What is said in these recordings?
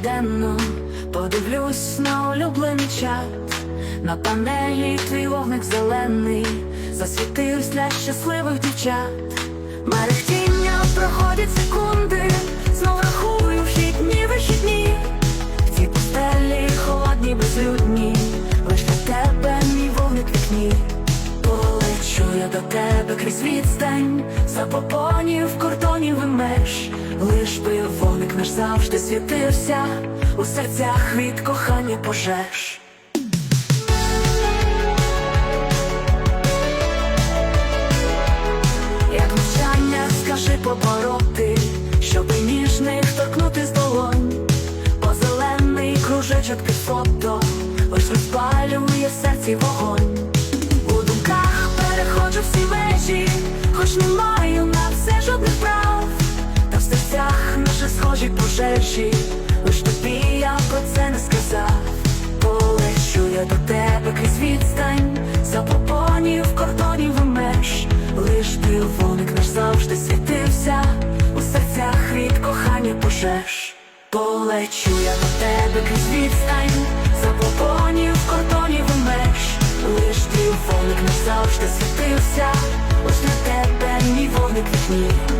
щоденно подивлюсь на улюблений чат, на панелі твій вогник зелений, засвітився для щасливих дівчат, мерехтіння проходять секунди, знов рахую тебе крізь відстань, запопонів кордонів і меж, лиш би вогник наш завжди світився, у серцях від кохання пожеж. Як навчання, скажи побороти, щоби ніжних торкнути з долонь, бо зелений кружечок під фото, лиш розпалює серці вогонь. Наші пожежі, лиш тобі я про це не сказав. Полечу я до тебе крізь відстань, за попонів, кордонів і меж, лиш ти вогник наш завжди світився, у серцях від кохання пожеж. Полечу я до тебе крізь відстань, за попонів, кордонів і меж, лиш ти вогник наш завжди світився, лиш для тебе мій вогник в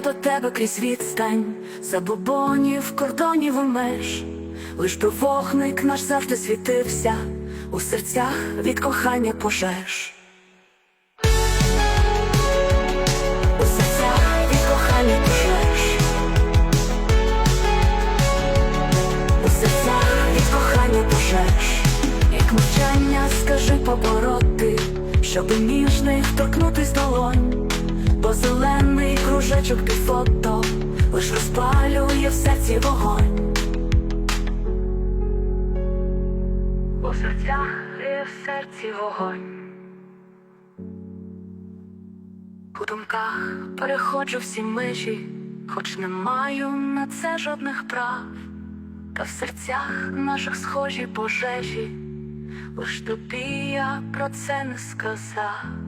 до тебе крізь відстань, забобонів, кордонів і меж, лиш би вогник наш завжди світився, у серцях від кохання пожеж. У серцях від кохання пожеж. У серцях від кохання пожеж. Як мовчання скажи побороти, щоби ніжних торкнутись долонь, бо зелений кружечок під фото лиш розпалює в серці вогонь. У серцях є в серці вогонь. У думках переходжу всі межі, хоч не маю на це жодних прав, та в серцях наших схожі пожежі, лиш тобі я про це не сказав.